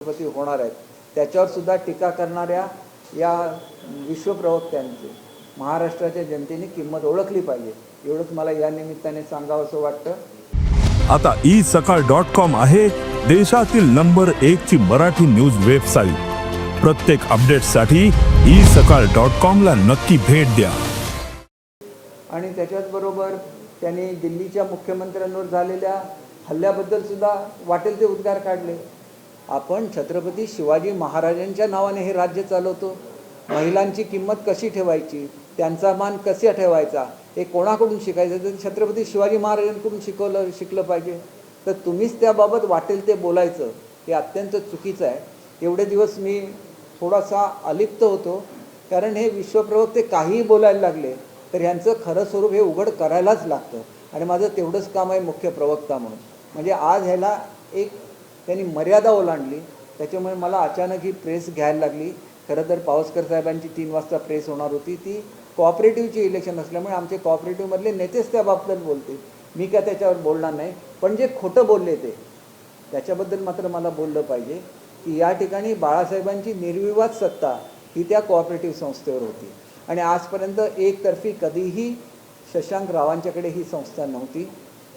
राष्ट्रपती होणार आहेत. त्याच्यावर सुद्धा टीका करणाऱ्या या विश्वप्रवक्त्यांची महाराष्ट्राच्या जनतेने किंमत ओळखली पाहिजे. एवढंच मला या निमित्ताने सांगावं असं वाटतं. आता ई सकाळ डॉट कॉम आहे देशातील नंबर एक ची मराठी न्यूज वेबसाईट. प्रत्येक अपडेटसाठी ई सकाळ डॉट कॉम ला नक्की भेट द्या. आणि त्याच्याचबरोबर त्यांनी दिल्लीच्या मुख्यमंत्र्यांवर झालेल्या हल्ल्याबद्दल सुद्धा वाटेल ते उद्गार काढले. आपण छत्रपती शिवाजी महाराजांच्या नावाने हे राज्य चालवतो. महिलांची किंमत कशी ठेवायची? त्यांचा मान कसा ठेवायचा? हे कोणाकडून शिकायचं? तर छत्रपती शिवाजी महाराजांकडून शिकवलं शिकलं पाहिजे तर तुम्हीच त्याबाबत वाटेल ते बोलायचं. हे अत्यंत चुकीचं आहे. एवढे दिवस मी थोडासा अलिप्त होतो कारण हे विश्वप्रवक्ते काहीही बोलायला लागले तर ह्यांचं खरं स्वरूप हे उघड करायलाच लागतं. आणि माझं तेवढंच काम आहे मुख्य प्रवक्ता म्हणून. म्हणजे आज ह्याला एक त्यांनी मर्यादा ओलांडली. त्याच्यामुळे मला अचानक ही प्रेस घ्यायला लागली. खरं तर पावसकर साहेबांची तीन वाजता प्रेस होणार होती. ती कॉपरेटिव्हची इलेक्शन असल्यामुळे आमचे कॉपरेटिव्हमधले नेतेच त्याबाबतीत बोलते मी काय त्याच्यावर बोलणार नाही. पण जे खोटं बोलले ते त्याच्याबद्दल मात्र मला बोललं पाहिजे की या ठिकाणी बाळासाहेबांची निर्विवाद सत्ता ही त्या कॉपरेटिव्ह संस्थेवर होती. आणि आजपर्यंत एकतर्फी कधीही शशांक रावांच्याकडे ही संस्था नव्हती.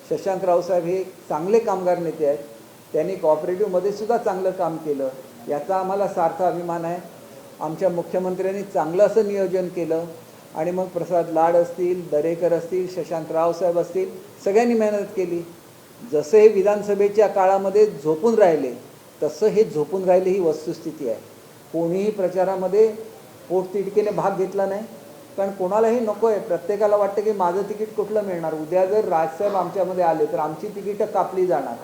शशांक रावसाहेब हे चांगले कामगार नेते आहेत. त्यांनी कॉपरेटिव्हमध्ये सुद्धा चांगलं काम केलं. याचा आम्हाला सार्थ अभिमान आहे. आमच्या मुख्यमंत्र्यांनी चांगलं असं नियोजन केलं. आणि मग प्रसाद लाड असतील दरेकर असतील शशांक रावसाहेब असतील सगळ्यांनी मेहनत केली. जसं हे विधानसभेच्या काळामध्ये झोपून राहिले तसं हे झोपून राहिले ही वस्तुस्थिती आहे. कोणीही प्रचारामध्ये पोटतिडकीने भाग घेतला नाही. कारण कोणालाही नको आहे. प्रत्येकाला वाटतं की माझं तिकीट कुठलं मिळणार? उद्या जर राजसाहेब आमच्यामध्ये आले तर आमची तिकीटं कापली जाणार.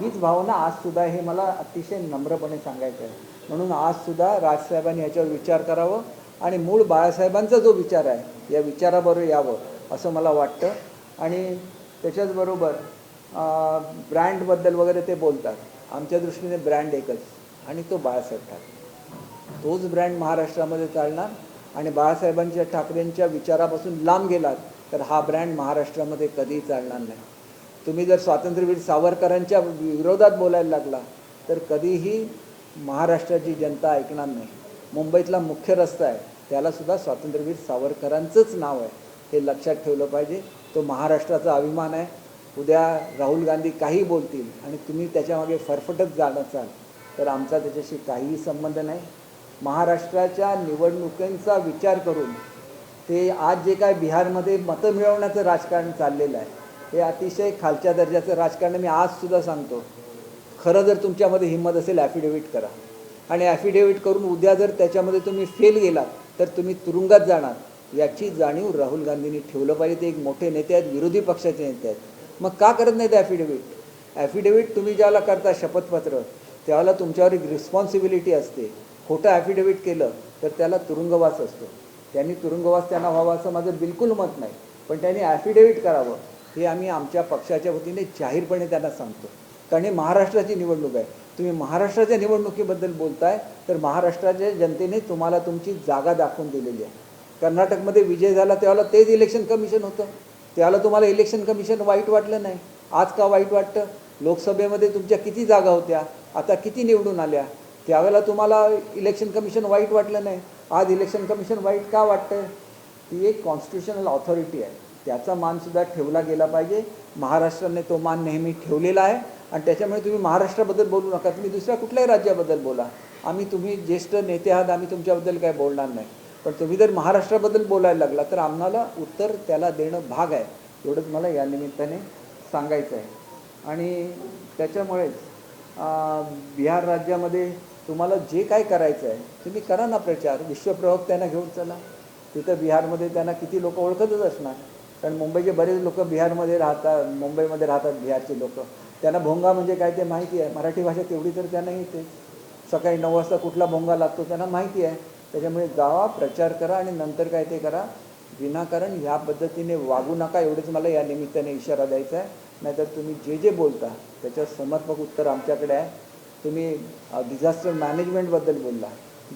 हीच भावना आज सुद्धा हे मला अतिशय नम्रपणे सांगायचं आहे म्हणून आज सुद्धा राजसाहेबांनी याच्यावर विचार करावं आणि मूळ बाळासाहेबांचा जो विचार आहे या विचाराबरोबर यावं असं मला वाटतं. आणि त्याच्याचबरोबर ब्रँडबद्दल वगैरे ते बोलतात. आमच्या दृष्टीने ब्रँड एकच आणि तो बाळासाहेब ठाकरे. तोच ब्रँड महाराष्ट्रामध्ये चालणार आणि बाळासाहेबांच्या ठाकरेंच्या विचारापासून लांब गेलात तर हा ब्रँड महाराष्ट्रामध्ये कधीही चालणार नाही. तुम्ही जर स्वातंत्र्यवीर सावरकरांच्या विरोधात बोलायला लागला तर कधीही महाराष्ट्राची जनता ऐकणार नाही. मुंबईतला मुख्य रस्ता आहे त्यालासुद्धा स्वातंत्र्यवीर सावरकरांचंच नाव आहे. हे लक्षात ठेवलं पाहिजे. तो महाराष्ट्राचा अभिमान आहे. उद्या राहुल गांधी काही बोलतील आणि तुम्ही त्याच्यामागे फरफटत जात असाल तर आमचा त्याच्याशी काहीही संबंध नाही. महाराष्ट्राच्या निवडणुकांचा विचार करून ते आज जे काय बिहारमध्ये मतं मिळवण्याचं राजकारण चाललेलं आहे हे अतिशय खालच्या दर्जाचं राजकारण मी आजसुद्धा सांगतो. खरं जर तुमच्यामध्ये हिंमत असेल ॲफिडेव्हिट करा. आणि ॲफिडेव्हिट करून उद्या जर त्याच्यामध्ये तुम्ही फेल गेलात तर तुम्ही तुरुंगात जाणार. याची जाणीव राहुल गांधींनी ठेवलं पाहिजे. ते एक मोठे नेते आहेत विरोधी पक्षाचे नेते आहेत. मग का करत नाहीत ॲफिडेव्हिट ॲफिडेव्हिट तुम्ही ज्याला करता शपथपत्र त्याला तुमच्यावर एक रिस्पॉन्सिबिलिटी असते. खोटं ॲफिडेव्हिट केलं तर त्याला तुरुंगवास असतो. त्यांनी तुरुंगवास त्यांना व्हावा असं माझं बिलकुल मत नाही. पण त्यांनी ॲफिडेव्हिट करावं. हे आम्ही आमच्या पक्षाच्या वतीने जाहीरपणे त्यांना सांगतो. कारण हे महाराष्ट्राची निवडणूक आहे. तुम्ही महाराष्ट्राच्या निवडणुकीबद्दल बोलताय तर महाराष्ट्राच्या जनतेने तुम्हाला तुमची जागा दाखवून दिलेली आहे. कर्नाटकमध्ये विजय झाला त्यावेळेला तेच इलेक्शन कमिशन होतं. त्यावेळेला तुम्हाला इलेक्शन कमिशन वाईट वाटलं नाही. आज का वाईट वाटतं? लोकसभेमध्ये तुमच्या किती जागा होत्या? आता किती निवडून आल्या? त्यावेळेला तुम्हाला इलेक्शन कमिशन वाईट वाटलं नाही. आज इलेक्शन कमिशन वाईट का वाटतं ती एक कॉन्स्टिट्युशनल ऑथॉरिटी आहे. त्याचा मानसुद्धा ठेवला गेला पाहिजे. महाराष्ट्राने तो मान नेहमी ठेवलेला आहे. आणि त्याच्यामुळे तुम्ही महाराष्ट्राबद्दल बोलू नका. तुम्ही दुसऱ्या कुठल्याही राज्याबद्दल बोला. आम्ही तुम्ही ज्येष्ठ नेते आहात. आम्ही तुमच्याबद्दल काय बोलणार नाही. पण तुम्ही जर महाराष्ट्राबद्दल बोलायला लागला तर आम्हाला उत्तर त्याला देणं भाग आहे. एवढंच मला या निमित्ताने सांगायचं आहे. आणि त्याच्यामुळेच बिहार राज्यामध्ये तुम्हाला जे काय करायचं आहे तुम्ही करा ना प्रचार. विश्वप्रवक्त्यांना घेऊन चला. तिथं बिहारमध्ये त्यांना किती लोक ओळखतच असणार. कारण मुंबईचे बरेच लोक बिहारमध्ये राहतात मुंबईमध्ये राहतात बिहारचे लोक. त्यांना भोंगा म्हणजे काय ते माहिती आहे. मराठी भाषा तेवढी तर त्यांना येते. सकाळी नऊ वाजता कुठला भोंगा लागतो त्यांना माहिती आहे. त्याच्यामुळे जावा प्रचार करा आणि नंतर काय ते करा. विनाकारण ह्या पद्धतीने वागू नका. एवढंच मला या निमित्ताने इशारा द्यायचा आहे. नाहीतर तुम्ही जे जे बोलता त्याच्यावर समर्पक उत्तर आमच्याकडे आहे. तुम्ही डिझास्टर मॅनेजमेंटबद्दल बोलला.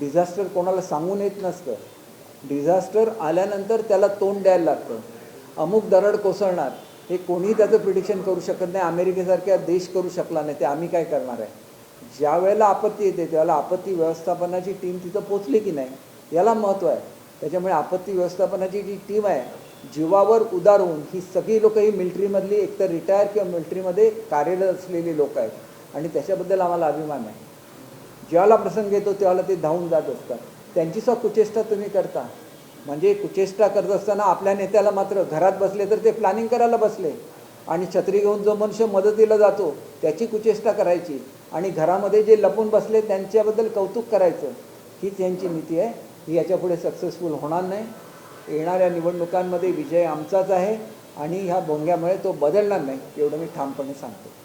डिझास्टर कोणाला सांगून येत नसतं. डिझास्टर आल्यानंतर त्याला तोंड द्यायला लागतं. अमुक दरड कोसळणार हे कोणीही त्याचं प्रिडिक्शन करू शकत नाही. अमेरिकेसारख्या देश करू शकला नाही. ते आम्ही काय करणार आहे? ज्या वेळेला आपत्ती येते त्यावेळेला आपत्ती व्यवस्थापनाची टीम तिथं पोचली की नाही याला महत्त्व आहे. त्याच्यामुळे आपत्ती व्यवस्थापनाची जी टीम आहे जीवावर उदार होऊन ही सगळी लोकं ही मिलिटरीमधली एकतर रिटायर किंवा मिलिटरीमध्ये कार्यरत असलेली लोक आहेत. आणि त्याच्याबद्दल आम्हाला अभिमान आहे. ज्यावेळेला प्रसंग येतो त्यावेळेला ते धावून जात असतात. त्यांची सुद्धा कुचेष्टा तुम्ही करता. म्हणजे कुचेष्टा करत असताना आपल्या नेत्याला मात्र घरात बसले तर ते प्लॅनिंग करायला बसले. आणि छत्री घेऊन जो मनुष्य मदतीला जातो त्याची कुचेष्टा करायची. आणि घरामध्ये जे लपून बसले त्यांच्याबद्दल कौतुक करायचं. हीच यांची नीती आहे. ही याच्यापुढे सक्सेसफुल होणार नाही. येणाऱ्या निवडणुकांमध्ये विजय आमचाच आहे. आणि ह्या भोंग्यामुळे तो बदलणार नाही एवढं मी ठामपणे सांगतो.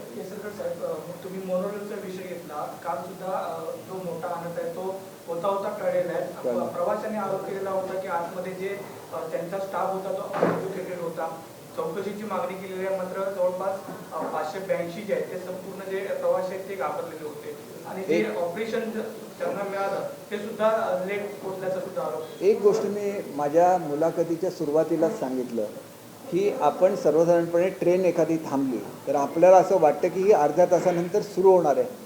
केसरकर साहेब मग तुम्ही मोनोरेलचा विषय घेतला. काल सुद्धा जो मोठा आणत आहे तो होता होता टळलेला आहे. कळलं. प्रवाशांनी आरोप केलेला होता की आतमध्ये जे त्यांचा स्टाफ होता तो अनएज्युकेटेड होता. चौकशीची मागणी केलेली आहे मात्र जवळपास पाचशे ब्याऐंशी जे आहेत ते संपूर्ण जे प्रवासी आहेत ते घाबरलेले होते. आणि जे एक- ऑपरेशन त्यांना मिळालं ते सुद्धा लेट पोचल्याचा सुद्धा आरोप. एक गोष्ट मी माझ्या मुलाखतीच्या सुरुवातीलाच सांगितलं. की आपण सर्वसाधारणपणे ट्रेन एखादी थांबली तर आपल्याला असं वाटतं की ही अर्ध्या तासानंतर सुरू होणार आहे.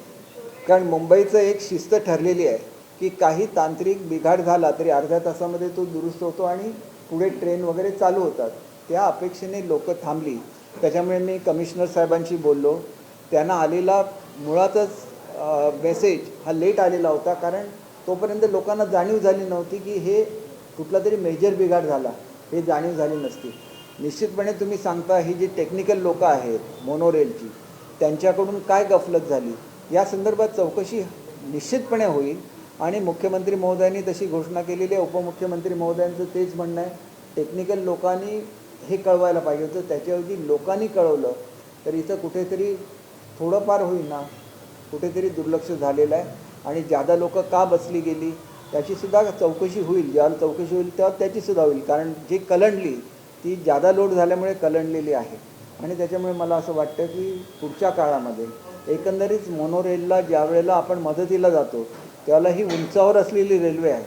कारण मुंबईचं एक शिस्त ठरलेली आहे की काही तांत्रिक बिघाड झाला तरी अर्ध्या तासामध्ये तो दुरुस्त होतो आणि पुढे ट्रेन वगैरे चालू होतात. त्या अपेक्षेने लोकं थांबली. त्याच्यामुळे मी कमिशनर साहेबांशी बोललो. त्यांना आलेला मुळातच मेसेज हा लेट आलेला होता कारण तोपर्यंत लोकांना जाणीव झाली नव्हती की हे कुठला तरी मेजर बिघाड झाला. हे जाणीव झाली नसती. निश्चितपणे तुम्ही सांगता ही जी टेक्निकल लोकं आहेत मोनोरेलची त्यांच्याकडून काय गफलत झाली? या संदर्भात चौकशी निश्चितपणे होईल आणि मुख्यमंत्री महोदयांनी तशी घोषणा केलेली आहे. उपमुख्यमंत्री महोदयांचं तेच म्हणणं आहे टेक्निकल लोकांनी हे कळवायला पाहिजे होतं. त्याच्याऐवजी लोकांनी कळवलं तर इथं कुठेतरी थोडंफार होईना कुठेतरी दुर्लक्ष झालेलं आहे. आणि जादा लोकं का बसली गेली त्याचीसुद्धा चौकशी होईल. ज्याला चौकशी होईल तेव्हा त्याचीसुद्धा होईल. कारण जी कलंडली ती जादा लोड झाल्यामुळे कलंडलेली आहे. आणि त्याच्यामुळे मला असं वाटतं की पुढच्या काळामध्ये एकंदरीत मोनोरेलला ज्या वेळेला आपण मदतीला जातो त्याला ही उंचावर असलेली रेल्वे आहे.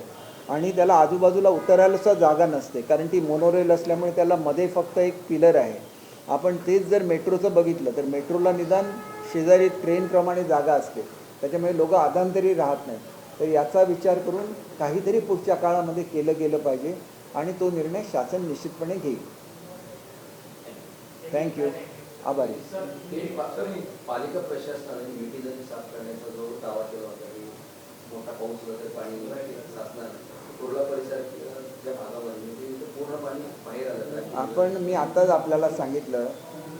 आणि त्याला आजूबाजूला उतरायलासुद्धा जागा नसते कारण ती मोनोरेल असल्यामुळे त्याला मध्ये फक्त एक पिलर आहे. आपण तेच जर मेट्रोचं बघितलं तर मेट्रोला निदान शेजारी ट्रेनप्रमाणे जागा असते. त्याच्यामुळे लोक आदांतरी राहत नाहीत. तर याचा विचार करून काहीतरी पुढच्या काळामध्ये केलं गेलं पाहिजे. आणि तो निर्णय शासन निश्चितपणे घेईल. थँक्यू आभारी. पालिका प्रशासनाने मिठी जरी साफ करण्याचा जो दावा केला होता की मोठा पाऊस वगैरे पाणी साचणार कुर्ला परिसर ज्या भागामध्ये म्हणजे तिथं पूर्ण पाणी बाहेर आलं आहे. आपण मी आताच आपल्याला सांगितलं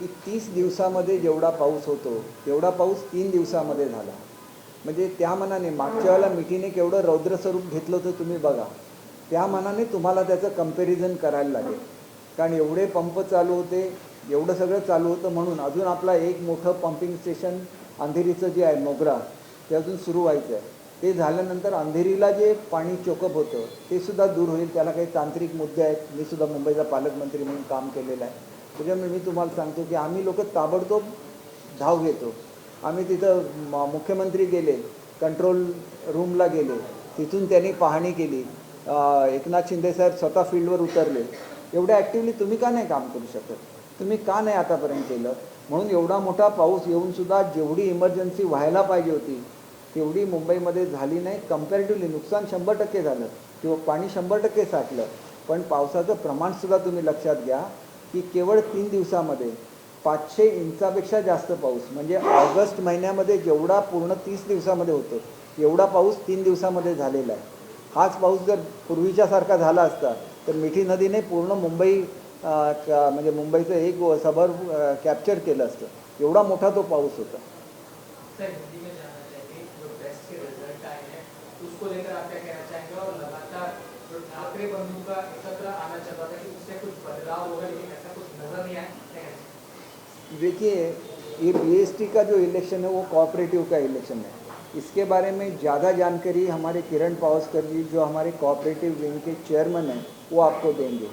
की तीस दिवसामध्ये जेवढा पाऊस होतो तेवढा पाऊस तीन दिवसामध्ये झाला. म्हणजे त्या मनाने मागच्या वेळेला मिठीने केवढं रौद्र स्वरूप घेतलं होतं तुम्ही बघा. त्या मनाने तुम्हाला त्याचं कंपॅरिझन करायला लागेल. कारण एवढे पंप चालू होते एवढं सगळं चालू होतं म्हणून अजून आपला एक मोठं पंपिंग स्टेशन अंधेरीचं जे आहे मोगरा ते अजून सुरू व्हायचं आहे ते झाल्यानंतर अंधेरीला जे पाणी चोकअप होतं ते सुद्धा दूर होईल. त्याला काही तांत्रिक मुद्दे आहेत. मी सुद्धा मुंबईचा पालकमंत्री म्हणून काम केलेलं आहे. त्याच्यामुळे मी तुम्हाला सांगतो की आम्ही लोक ताबडतोब धाव घेतो. आम्ही तिथं मुख्यमंत्री गेले कंट्रोल रूमला गेले. तिथून त्यांनी पाहणी केली. एकनाथ एकनाथ शिंदेसाहेब स्वतः फील्डवर उतरले. एवढ्या ॲक्टिवली तुम्ही का नाही काम करू शकत? तुम्ही का नाही आतापर्यंत केलं? म्हणून एवढा मोठा पाऊस येऊनसुद्धा जेवढी इमर्जन्सी व्हायला पाहिजे होती तेवढी मुंबईमध्ये झाली नाही. कम्पॅरेटिव्हली नुकसान शंभर टक्के झालं. किंवा पाणी शंभर टक्के साठलं. पण पावसाचं प्रमाणसुद्धा तुम्ही लक्षात घ्या की केवळ तीन दिवसामध्ये पाचशे इंचापेक्षा जास्त पाऊस म्हणजे ऑगस्ट महिन्यामध्ये जेवढा पूर्ण तीस दिवसामध्ये होतो एवढा पाऊस तीन दिवसामध्ये झालेला आहे. हाच पाऊस जर पूर्वीच्यासारखा झाला असता तर मिठी नदीने पूर्ण मुंबई म्हणजे मुंबईचं एक सभर कॅप्चर केलं असतं. एवढा मोठा तो पाऊस होता. हैं? देखिए ये बीएसटी का जो इलेक्शन है वो कोऑपरेटिव का इलेक्शन है। इसके बारे में ज़्यादा जानकारी हमारे किरण पावस्कर जी, जो हमारे कोऑपरेटिव विंग के चेयरमैन हैं, वो आपको देंगे।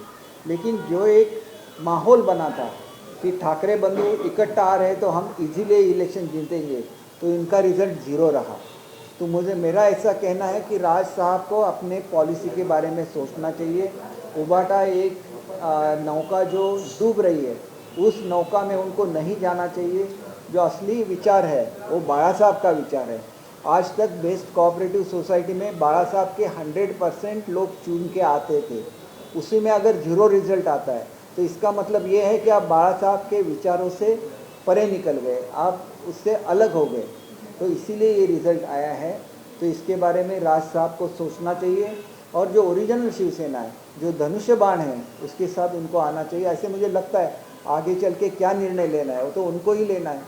लेकिन जो एक माहौल बना था कि ठाकरे बंधु इकट्ठा आ रहे तो हम इजीली इलेक्शन जीतेंगे तो इनका रिज़ल्ट ज़ीरो रहा। तो मुझे, मेरा ऐसा कहना है कि राज साहब को अपने पॉलिसी के बारे में सोचना चाहिए। उबाटा एक नौका जो डूब रही है, उस नौका में उनको नहीं जाना चाहिए। जो असली विचार है, वो बाड़ा साहब का विचार है। आज तक बेस्ट कोऑपरेटिव सोसाइटी में बाड़ा साहब के हंड्रेड परसेंट लोग चुन के आते थे। उसी में अगर ज़ीरो रिज़ल्ट आता है तो इसका मतलब ये है कि आप बाड़ा साहब के विचारों से परे निकल गए, आप उससे अलग हो गए। तो इसीलिए ये रिज़ल्ट आया है। तो इसके बारे में राज साहब को सोचना चाहिए और जो ओरिजिनल शिवसेना है, जो धनुष्य बाण है, उसके साथ उनको आना चाहिए। ऐसे मुझे लगता है, आगे चल के क्या निर्णय लेना है, वो तो उनको ही लेना है।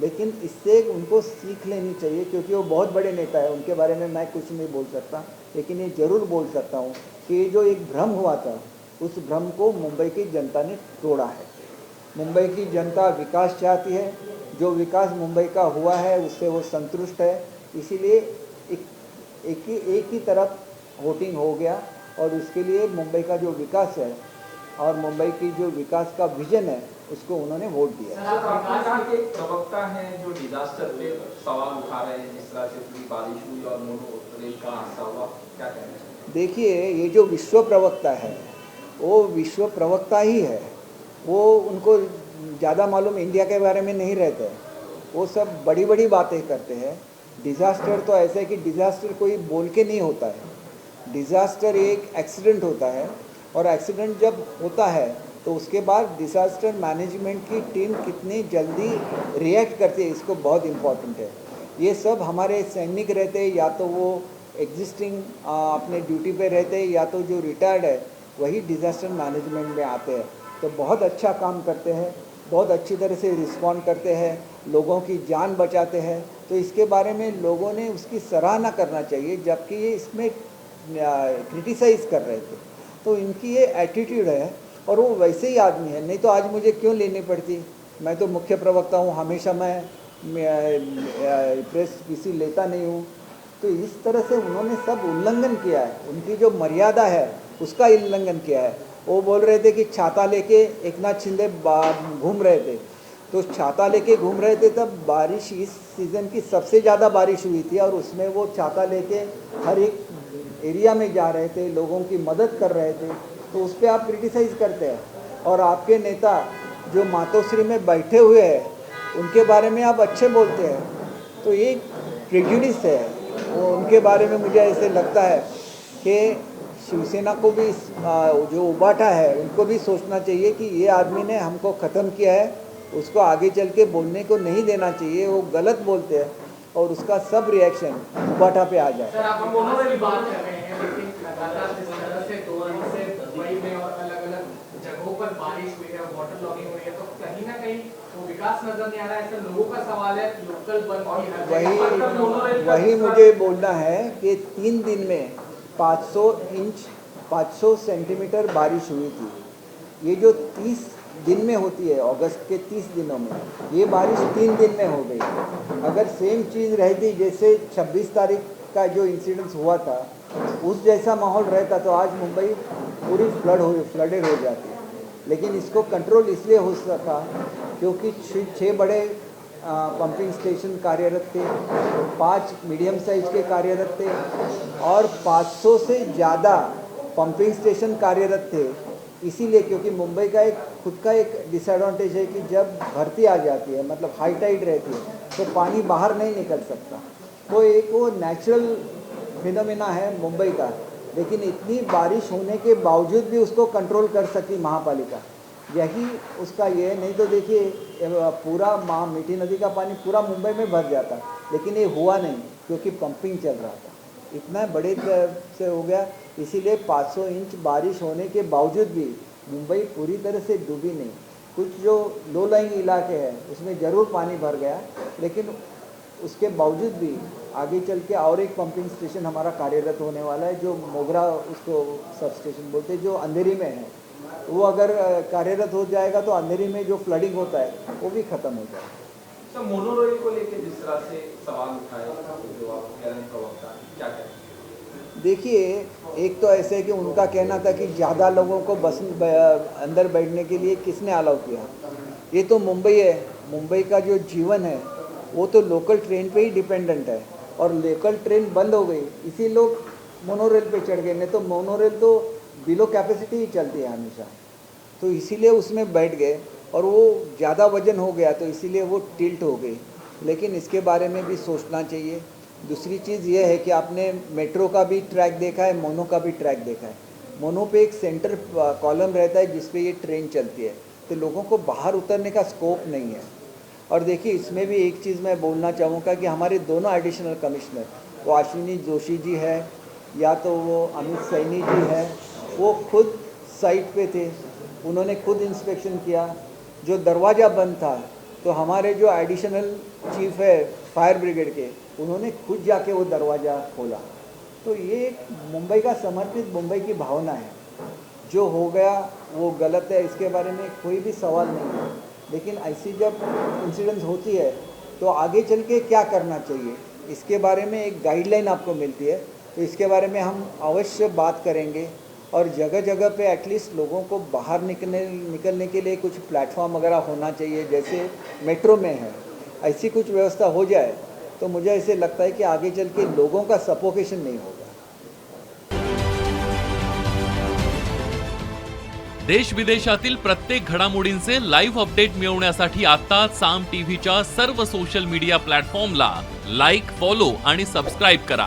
लेकिन इससे उनको सीख लेनी चाहिए, क्योंकि वो बहुत बड़े नेता है, उनके बारे में मैं कुछ नहीं बोल सकता, लेकिन ये ज़रूर बोल सकता हूँ कि जो एक भ्रम हुआ था, उस भ्रम को मुंबई की जनता ने तोड़ा है। मुंबई की जनता विकास चाहती है, जो विकास मुंबई का हुआ है, उससे वो संतुष्ट है। इसीलिए एक एक ही एक ही तरफ़ वोटिंग हो गया, और उसके लिए मुंबई का जो विकास है और मुंबई की जो विकास का विजन है उसको उन्होंने वोट दिया। कि प्रवक्ता हैं जो डिजास्टर पे सवाल उठा रहे हैं जिस तरह से पूरी बारिश हुई और रेल का हादसा हुआ क्या कहना देखिए ये जो विश्व प्रवक्ता है वो विश्व प्रवक्ता ही है। वो उनको ज़्यादा मालूम इंडिया के बारे में नहीं रहते वो सब बड़ी बड़ी बातें करते हैं। डिज़ास्टर तो ऐसा है कि डिज़ास्टर कोई बोल के नहीं होता है। डिज़ास्टर एक एक्सीडेंट होता है। और एक्सीडेंट जब होता है तो उसके बाद डिज़ास्टर मैनेजमेंट की टीम कितनी जल्दी रिएक्ट करती है, इसको बहुत इंपॉर्टेंट है। ये सब हमारे सैनिक रहते हैं, या तो वो एग्जिस्टिंग अपने ड्यूटी पे रहते हैं, या तो जो रिटायर्ड है, वही डिज़ास्टर मैनेजमेंट में आते हैं। तो बहुत अच्छा काम करते हैं, बहुत अच्छी तरह से रिस्पॉन्ड करते हैं, लोगों की जान बचाते हैं। तो इसके बारे में लोगों ने उसकी सराहना करना चाहिए, जबकि ये इसमें क्रिटिसाइज़ कर रहे थे। तो इनकी ये एटीट्यूड है और वो वैसे ही आदमी है। नहीं तो आज मुझे क्यों लेनी पड़ती? मैं तो मुख्य प्रवक्ता हूँ हमेशा मैं, मैं प्रेस किसी लेता नहीं हूँ। तो इस तरह से उन्होंने सब उल्लंघन किया है। उनकी जो मर्यादा है उसका उल्लंघन किया है। वो बोल रहे थे कि छाता लेके एक नाथ शिंदे घूम रहे थे। तो छाता लेके घूम रहे थे तब बारिश इस सीज़न की सबसे ज़्यादा बारिश हुई थी और उसमें वो छाता लेके हर एक एरिया में जा रहे थे, लोगों की मदद कर रहे थे तो उस पर आप क्रिटिसाइज़ करते हैं। और आपके नेता जो मातोश्री में बैठे हुए हैं, उनके बारे में आप अच्छे बोलते हैं। तो ये प्रेजुडिस है। वो उनके बारे में मुझे ऐसे लगता है कि शिवसेना को भी जो उबाटा है, उनको भी सोचना चाहिए कि ये आदमी ने हमको ख़त्म किया है, उसको आगे चल के बोलने को नहीं देना चाहिए, वो गलत बोलते हैं। और उसका सब रिएक्शन उबाटा पे आ जाए। सर आप विकास की बात कर रहे हैं लेकिन लगातार जिस तरह से दो दिन से दुबई में और अलग अलग जगहों पर बारिश हुई है वाटर लॉगिंग हुई है तो कहीं ना कहीं वो विकास नज़र नहीं आ रहा है। लोगों का सवाल है लोकल जगह वही वही मुझे बोलना है कि तीन दिन में 500 इंच 500 सेंटीमीटर बारिश हुई थी। ये जो 30 दिन में होती है, अगस्त के 30 दिनों में। ये बारिश तीन दिन में हो गई। अगर सेम चीज़ रहती, जैसे 26 तारीख का जो इंसिडेंस हुआ था, उस जैसा माहौल रहता तो आज मुंबई पूरी फ्लड हो फ्लडेड हो जाती। लेकिन इसको कंट्रोल इसलिए हो सका क्योंकि छः बड़े पंपिंग स्टेशन कार्यरत थे, पाँच मीडियम साइज़ के कार्यरत थे, और 500 से ज़्यादा पंपिंग स्टेशन कार्यरत थे। इसीलिए क्योंकि मुंबई का एक खुद का एक डिसएडवांटेज है कि जब भर्ती आ जाती है मतलब हाई टाइड रहती है तो पानी बाहर नहीं निकल सकता। तो एक वो नेचुरल फिनोमिना है मुंबई का, लेकिन इतनी बारिश होने के बावजूद भी उसको कंट्रोल कर सकी महापालिका। यही उसका ये नहीं तो देखिए पूरा महा मीठी नदी का पानी पूरा मुंबई में भर जाता, लेकिन ये हुआ नहीं, क्योंकि पंपिंग चल रहा था। इतना बड़े से हो गया, इसीलिए 500 इंच बारिश होने के बावजूद भी मुंबई पूरी तरह से डूबी नहीं। कुछ जो लो लाइंग इलाके हैं, उसमें ज़रूर पानी भर गया, लेकिन उसके बावजूद भी आगे चल के और एक पंपिंग स्टेशन हमारा कार्यरत होने वाला है, जो मोगरा उसको सब स्टेशन बोलते हैं, जो अंधेरी में है। वो अगर कार्यरत हो जाएगा तो अंधेरी में जो फ्लडिंग होता है, वो भी ख़त्म हो जाएगा। सर मोनोरेल को लेकर जिस तरह से सवाल उठाए जो आप कह रहे हैं, प्रवक्ता, क्या कहें देखिए, एक तो ऐसे है कि उनका कहना था कि ज़्यादा लोगों को बस अंदर बैठने के लिए किसने अलाउ किया? ये तो मुंबई है। मुंबई का जो जीवन है, वो तो लोकल ट्रेन पे ही डिपेंडेंट है। और लोकल ट्रेन बंद हो गई इसी लोग मोनोरेल पे चढ़ गए। नहीं तो मोनोरेल तो बिलो कैपेसिटी ही चलती है हमेशा। तो इसीलिए उसमें बैठ गए और वो ज़्यादा वज़न हो गया तो इसीलिए वो टिल्ट हो गई। लेकिन इसके बारे में भी सोचना चाहिए। दूसरी चीज़ ये है कि आपने मेट्रो का भी ट्रैक देखा है मोनो का भी ट्रैक देखा है। मोनो पे एक सेंटर कॉलम रहता है जिस पे ये ट्रेन चलती है। तो लोगों को बाहर उतरने का स्कोप नहीं है। और देखिए, इसमें भी एक चीज़ मैं बोलना चाहूँगा कि हमारे दोनों एडिशनल कमिश्नर वो अश्विनी जोशी जी है, या तो वो अमित सैनी जी है, वो खुद साइट पे थे। उन्होंने खुद इंस्पेक्शन किया। जो दरवाज़ा बंद था तो हमारे जो एडिशनल चीफ है फायर ब्रिगेड के, उन्होंने खुद जाके वो दरवाज़ा खोला। तो ये मुंबई का समर्पित मुंबई की भावना है। जो हो गया, वो गलत है, इसके बारे में कोई भी सवाल नहीं है। लेकिन ऐसी जब इंसिडेंस होती है तो आगे चल के क्या करना चाहिए? इसके बारे में एक गाइडलाइन आपको मिलती है। तो इसके बारे में हम अवश्य बात करेंगे। और जगह जगह पे एटलीस्ट लोगों को बाहर निकलने निकलने के लिए कुछ प्लेटफॉर्म वगैरह होना चाहिए, जैसे मेट्रो में है। ऐसी कुछ व्यवस्था हो जाए तो मुझे ऐसे लगता है कि आगे चल के लोगों का सपोकेशन नहीं होगा। देश विदेशातील प्रत्येक घडामोडींचे लाईव्ह अपडेट मिळवण्यासाठी आता साम टीव्हीच्या सर्व सोशल मीडिया प्लॅटफॉर्मला फॉलो आणि सबस्क्राईब करा.